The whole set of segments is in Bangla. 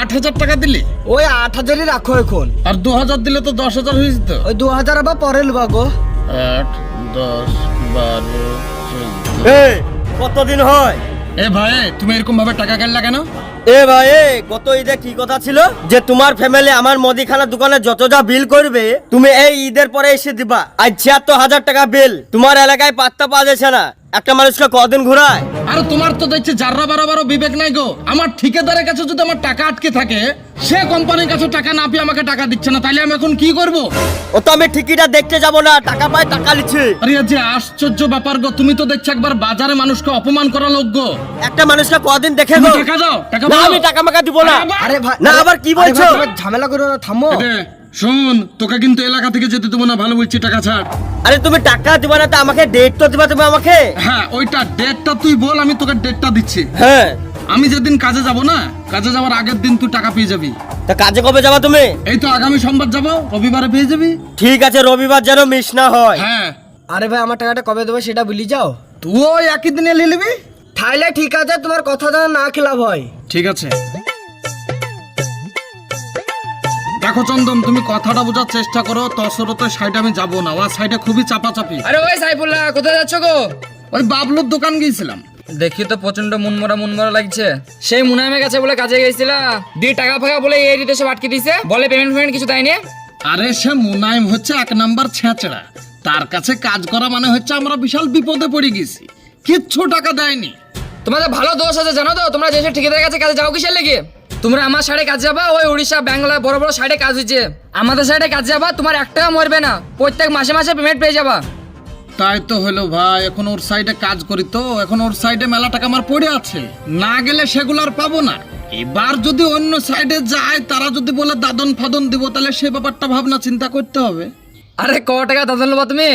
আট হাজার টাকা দিলি? ওই আট হাজারই রাখো এখন। আর দু হাজার দিলে তো দশ হাজার হয়ে যেত। ওই দু হাজার আবার পরে লুবা গো। আট দশ বারো কতদিন হয়? এ ভাই তুমি এরকম ভাবে টাকা কাটলা কেন? এ ভাই গত ঈদে কি কথা ছিল? যে তোমার ফ্যামিলি আমার মুদিখানা দোকানে যত যা বিল করবে তুমি এই ঈদের পরে এসে দিবা। আজ ছিয়াত্তর হাজার টাকা বিল তোমার এলাকায় পাত্তা পাওয়া যাচ্ছে না। একটা মানুষকে কদিন ঘুরায়? আর তোমার তো দেখছি যাররা বারো বারো বিবেক নাই গো। আমার ঠিকাদারের কাছে যদি আমার টাকা আটকে থাকে সে কোম্পানির কাছে টাকা না পেয়ে আমাকে টাকা দিচ্ছে না। তাহলে আমি এখন কি করব? ও তো আমি ঠিকিটা দেখতে যাব না টাকা পাই টাকা লিছি। আরে এ যে আশ্চর্য ব্যাপার গো তুমি তো দেখছি একবার বাজারে মানুষকে অপমান করা লোক গো। একটা মানুষকে কদিন দেখে তুমি গো? টাকা দাও টাকা না আমি টাকা মাকা দিব না। আরে ভাই না, আবার কি আরে ভাই, বলছো? ঝামেলা করো না থামো। এ, শোন তোকে কিন্তু এলাকা থেকে যেতে দেবো না ভালো বলছি টাকা ছাড়। আরে তুমি টাকা দিবা না তো আমাকে ডেট তো দিবা তুমি আমাকে? হ্যাঁ ওইটা ডেটটা তুই বল আমি তোকে ডেটটা দিচ্ছি। হ্যাঁ। আমি যেদিন কাজে যাব না কাজে যাওয়ার আগের দিন তুই টাকা পেয়ে যাবি। তা কাজে কবে যাবা তুমি? এই তো আগামী সোমবার যাব রবিবারে পেয়ে যাবি। ঠিক আছে রবিবার যেন মিস না হয়। হ্যাঁ। আরে ভাই আমার টাকাটা কবে দেবো সেটা বলি যাও। তুই একই দিনে নিয়ে নিবি? তাইলে ঠিক আছে তোমার কথা যেন না খেলাপ হয়। ঠিক আছে। দেখো চন্দন তুমি কথাটা বোঝার চেষ্টা করো তসরতের সাইডে আমি যাব না ওর সাইডে খুবই চাপাচাপি। আরে ওই সাইফুল্লাহ কোথায় যাচ্ছ গো? ওই বাবলুর দোকান গিয়েছিলাম। দেখি তো প্রচণ্ড মনমরা মনমরা লাগছে। সেই মুনামের কাছে বলে কাজে গেছিলা। দিয়ে টাকা ফাঁকা বলে এই দিতে সব আটকে দিছে। বলে পেমেন্ট ফেমেন্ট কিছু দেয়নি। আরে সে মুনাইম হচ্ছে এক নাম্বার ছেঁচড়া। তার কাছে কাজ করা মানে হচ্ছে আমরা বিশাল বিপদে পড়ে গেছি। কিচ্ছু টাকা দেয়নি। তোমাদের ভালো দোষ আছে জানো তো? তোমরা যেসব ঠিকাদারের কাছে কাজে যাও কিসের লেগে? তোমরা আমার সাইডে কাজ যাবা ওই উড়িষ্যা বাংলা বড় বড় সাইডে কাজ হচ্ছে আমাদের সাইডে কাজ যাবা তোমার এক টাকা মরবে না। প্রত্যেক মাসে মাসে পেমেন্ট পেয়ে যাবা। তাই তো হলো ভাই এখন ওর সাইডে কাজ করি তো এখন ওর সাইডে মেলা টাকা আমার পড়ে আছে। না গেলে সেগুলো আর পাবো না। এবার যদি অন্য সাইডে যায় তারা যদি বলে দাদন ফাদন দিব তাহলে সে ব্যাপারটা ভাবনা চিন্তা করতে হবে। আরে ক টাকা দাদন নেবা তুমি?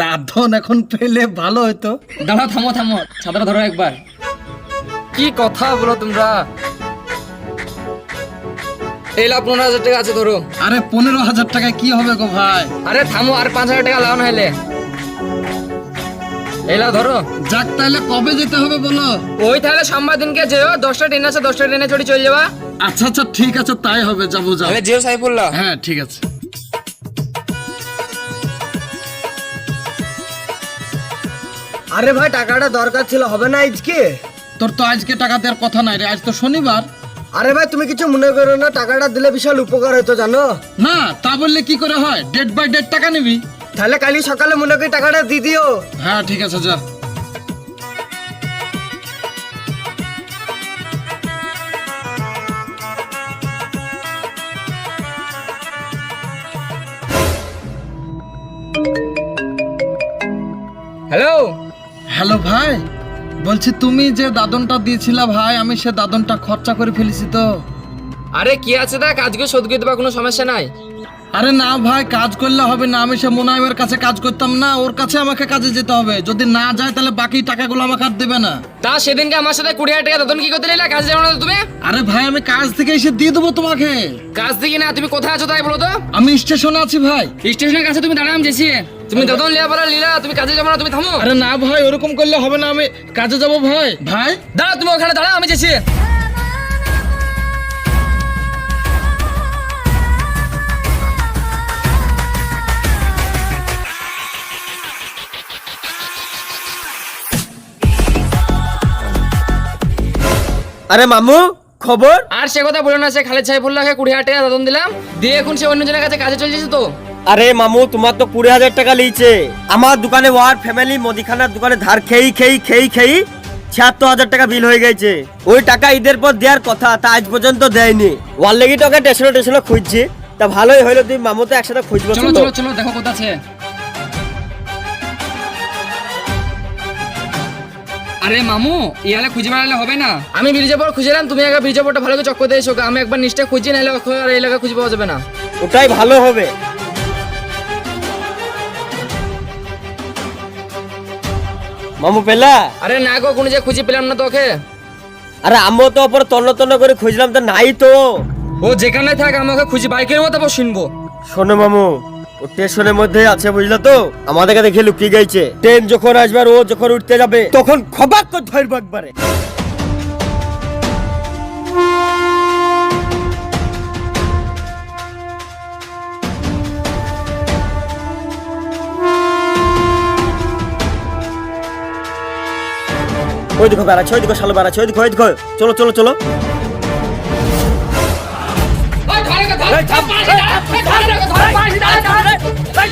দাদন এখন পেলে ভালো হতো দাঁড়া থামো থামো। ছাতাটা ধরো একবার। কি কথা বলো তোমরা? এই লাভ পনেরো হাজার টাকা আছে ধরো। আরে পনেরো হাজার টাকায় কি হবে গো ভাই? আরে থামো আর পাঁচ হাজার টাকা লাও না হলে এই লাও ধরো। যাক তাহলে কবে যেতে হবে বলো? ওই তাহলে সোমবার দিনকে যেও দশটা ট্রেন আছে দশটা ট্রেনে চড়ি চলে যাবা। আচ্ছা আচ্ছা ঠিক আছে তাই হবে যাব যাব। তাহলে যেও সাইফুল্লাহ। হ্যাঁ ঠিক আছে। আরে ভাই টাকাটা দরকার ছিল হবে না আজকে? তোর তো আজকে টাকা দেওয়ার কথা নাই রে আজ তো শনিবার। আরে ভাই তুমি কিছু মনে করো না টাকাটা দিলে বিশাল উপকার হতো জানো? না তা বললে কি করে হয়? ডেট বাই ডেট টাকা নিবি? তাহলে কালি সকালে মনে করি টাকাটা দিয়ে দিও। হ্যাঁ ঠিক আছে যা। হ্যালো হ্যালো ভাই। বলছি, তুমি যে দাদনটা দিয়েছিলা ভাই, আমি সে দাদনটা খরচা করে ফেলেছি তো। আরে, কি আছে দেখ? আজকে শোধ করে কোনো সমস্যা নাই। আরে না ভাই কাজ করলে হবে না। আমি সে মোনাইমের কাছে কাজ করতাম না ওর কাছে আমাকে কাজে যেতে হবে। যদি না যায় তাহলে বাকি টাকাগুলো আমাকে আর দেবে না। তা সেদিনকে আমার সাথে কুড়ি হাজার টাকা দাদন কি করতে নিলে? কাজ যাব না তুমি? আরে ভাই আমি কাজ থেকে এসে দিয়ে দেবো তোমাকে। কাজ থেকে না তুমি কোথায় আছো তাই বলো তো? আমি স্টেশনে আছি ভাই। স্টেশনের কাছে তুমি দাঁড়াম যেছি তুমি দাদন লিয়া বলা লীলা তুমি কাজে যাব না তুমি থামো। আরে না ভাই ওরকম করলে হবে না আমি কাজে যাব ভাই। ভাই দাঁড়া তুমি ওখানে দাঁড়া আমি যেছি আরে মামু খবর? আর সে কথা বলো না সে খালেদ সাহেবুল্লাহকে কুড়ি হাজার টাকা দাদন দিলাম দিয়ে এখন সে অন্য জনের কাছে কাজে চলে যেছে তো। আরে মামু তোমার তো কুড়ি হাজার টাকা লিয়েছে। আমার দোকানে ওয়ার ফ্যামিলি মদিখানার দোকানে ধার খেই খেই খেই খেই ছিয়াত্তর হাজার টাকা বিল হয়ে গেছে। ওই টাকা ঈদের পর দেওয়ার কথা তা আজ পর্যন্ত দেয়নি। ওয়ার লেগে তোকে টেশনে টেশনে খুঁজছি। তা ভালোই হইল তুই মামু তো একসাথে খুঁজবো চলো চলো চলো দেখো কোথা আছে আরে মামু ইয়ালে খুঁজে বেড়ালে হবে না। আমি বিরিজাপুর খুঁজলাম তুমি একবার বিরিজাপুরটা ভালো করে চক্কর দিয়ে এসো আমি একবার নিশ্চয় খুঁজি নাহলে আর এই এলাকা খুঁজে পাওয়া যাবে না। ওটাই ভালো হবে। মামু পেলা? আরে না গো কোনো যে খুঁজে পেলাম না তোকে। আরে আমিও তো ওপর তন্ন তন্ন করে খুঁজলাম তো নাই তো। ও যেখানে থাক আমাকে খুঁজি বাইকের মতো শুনব। শোনো মামু ও স্টেশনের মধ্যে আছে তো? আমাদের কাছে দেখে লুকিয়ে গেছে। ট্রেন যখন আসবে ও যখন উঠতে যাবে, তখন খবাক করে ধরবো একবারে। ওই দেখো বেড়াচ্ছে, ওই দেখো শালো বেড়াচ্ছে, ওই ওই চলো চলো চলো।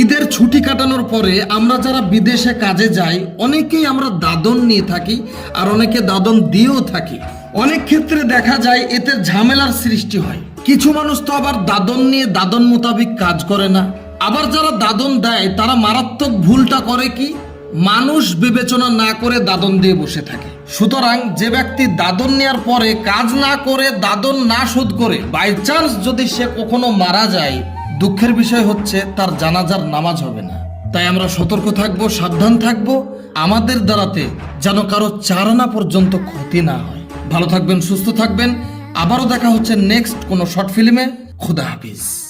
ঈদের ছুটি কাটানোর পরে আমরা যারা বিদেশে কাজে যাই, অনেকেই আমরা দাদন নিয়ে থাকি আর অনেকে দাদন দিয়েও থাকি। অনেক ক্ষেত্রে দেখা যায় এতে ঝামেলার সৃষ্টি হয়। কিছু মানুষ তো আবার দাদন নিয়ে দাদন মোতাবিক কাজ করে না। আবার যারা দাদন দেয়, তারা মারাত্মক ভুলটা করে কি? মানুষ বিবেচনা না করে দাদন দিয়ে বসে থাকে। সুতরাং যে ব্যক্তি দাদন নেওয়ার পরে কাজ না করে, দাদন না শোধ করে বাই চান্স যদি সে কখনো মারা যায় দুঃখের বিষয় হচ্ছে, তার জানাজার নামাজ হবে না। তাই আমরা সতর্ক থাকব, সাবধান থাকব। আমাদের দ্বারাতে যেন কারও চারণা পর্যন্ত ক্ষতি না হয়। ভালো থাকবেন, সুস্থ থাকবেন। আবারও দেখা হচ্ছে নেক্সট কোনো শর্ট ফিল্মে খুদা হাফিজ।